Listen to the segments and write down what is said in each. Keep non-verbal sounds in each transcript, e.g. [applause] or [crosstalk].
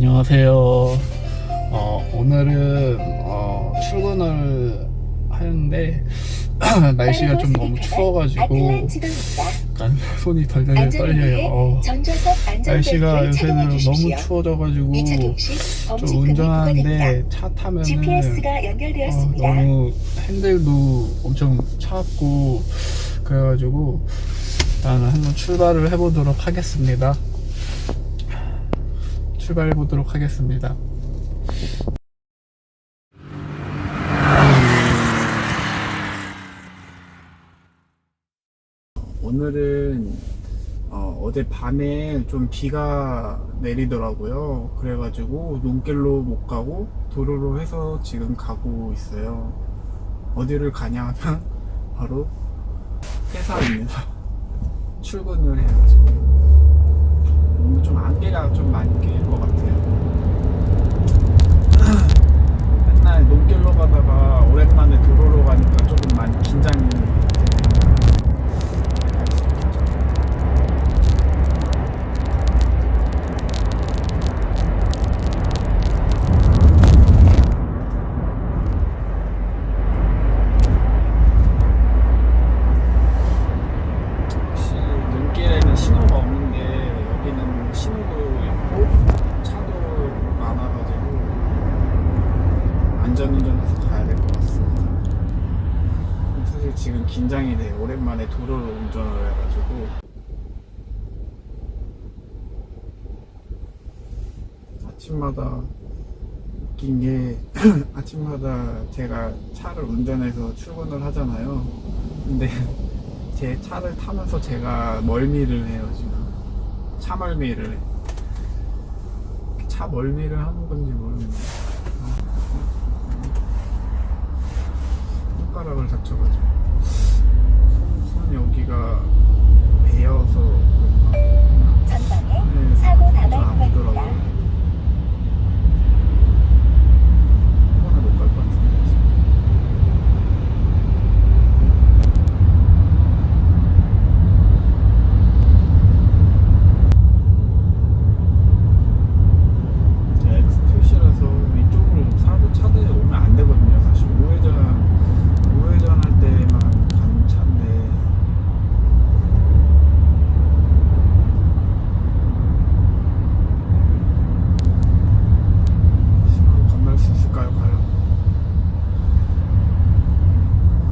안녕하세요. 어, 오늘은 어, 출근을 하는데 [clears throat] 날씨가 좀 너무 추워가지고 약간 손이 덜덜 떨려요. 어, 날씨가 요새는 너무 추워져가지고 좀 운전하는데 차 타면은 GPS가 어. 너무 핸들도 엄청 차갑고 그래가지고 일단 한번 출발을 해보도록 하겠습니다. 출발해 보도록 하겠습니다. 오늘은 어, 제 밤에 좀 비가 내리더라고요. 그래가지고 눈길로 못 가고 도로로 해서 지금 가고 있어요. 어디를 가냐 하면 바로 회사입니다. 출근을. 오늘 좀 안개가 좀 많이 낀것 같아요. 맨날 눈길로 가다가 오랜만에 도로로 가니까 조금 많이 긴장이 되네요. 혹시 눈길에는 신호가 없는데 여기는 신호도 있고 차도 많아가지고 안전운전해서 가야 될 것 같습니다. 사실 지금 긴장이 돼요. 오랜만에 도로를 운전을 해가지고 아침마다 웃긴 게 [clears throat] 아침마다 제가 차를 운전해서 출근을 하잖아요. 근데 [laughs] 제 차를 타면서 제가 멀미를 해요 지금 차 멀미를 해. 차 멀미를 하는 건지 모르겠네 손가락을 다쳐가지고 손, 손 여기가 베어서 그런가 전방에 네, 사고 좀 다발 아프더라고요 구간입니다. 이번에 못 갈 것 같은데 지금. 제 엑스큐시라서 이쪽으로 사고 차들이 오면 안 되거든요. 사실 우회전 우회전 할 때만 가는 차인데 신호 건널 수 있을까요, 과연?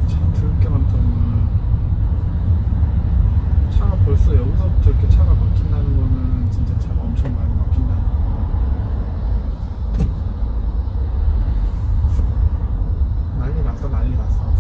차 드럽게 많다 오늘. 차가 벌써 여기서부터 이렇게 차가 막힌다는 거는 진짜 차가 엄청 많이 막힌다는 거. 난리 났어 난리 났어 아주.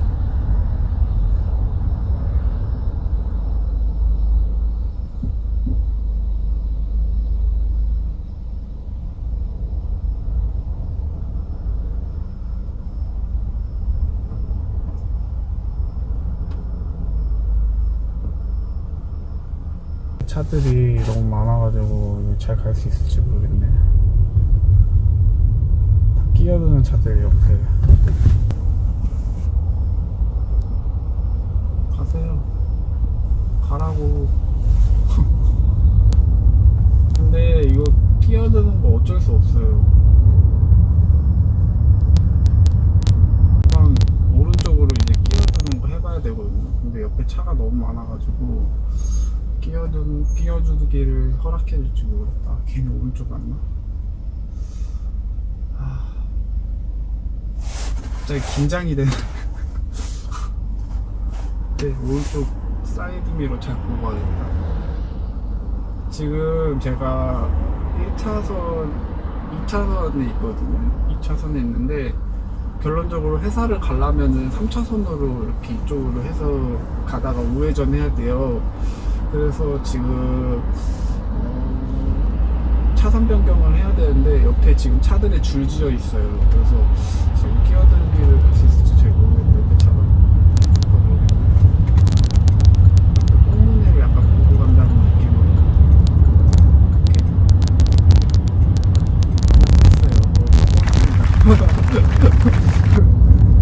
차들이 너무 많아가지고 잘 갈 수 있을지 모르겠네. 다 끼어드는 차들 옆에. 가세요. 가라고. [laughs] 근데 이거 끼어드는 거 어쩔 수 없어요. 그냥 오른쪽으로 이제 끼어드는 거 해봐야 되거든요. 근데 옆에 차가 너무 많아가지고 끼어든 끼어주기를 허락해 줄지 모르겠다. 괜히 오른쪽 갔나? 아, 갑자기 긴장이 되네. [laughs] 네, 오른쪽 사이드 미러 잘 보고 가야겠다. 지금 제가 1차선, 2차선에 있거든요. 2차선에 있는데 결론적으로 회사를 가려면은 3차선으로 이렇게 이쪽으로 해서 가다가 우회전 해야 돼요. 그래서 지금 어, 차선 변경을 해야 되는데 옆에 지금 차들이 줄지어 있어요. 그래서 지금 끼어들기를 할 수 있을지 잘 모르겠는데 옆에 차가 꽁무니를 약간 보고 간다는 느낌으로 이렇게 했어요.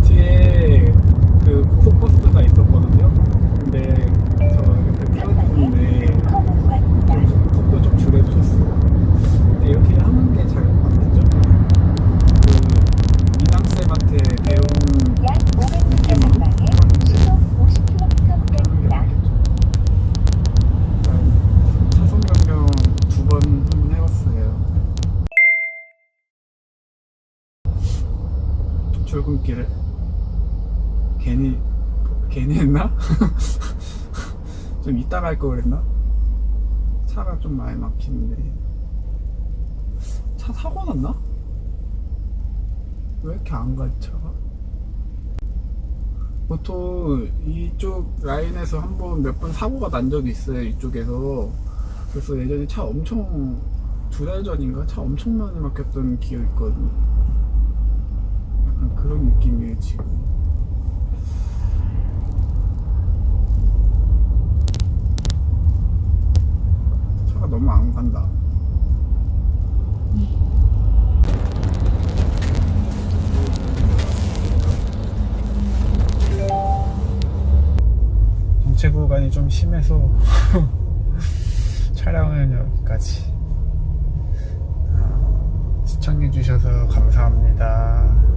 뒤에 그 고속버스가 있었거든요. 근데 저 옆에 끼어드는데 커브 구간입니다. 좀 속도 좀 줄여주셨어. 근데 이렇게 하는 게 잘 출근길을 괜히 괜히 했나? [laughs] 좀 이따 갈걸 그랬나? 차가 좀 많이 막히는데 차 사고 났나? 왜 이렇게 안 가, 차가? 보통 이쪽 라인에서 한 번 몇 번 사고가 난 적이 있어요, 이쪽에서. 그래서 예전에 차 엄청, 두 달 전인가? 차 엄청 많이 막혔던 기억이 있거든요. 그런 느낌이에요, 지금. 차가 너무 안 간다. 정체 구간이 좀 심해서 [laughs] 촬영은 여기까지. 아, 시청해주셔서 감사합니다.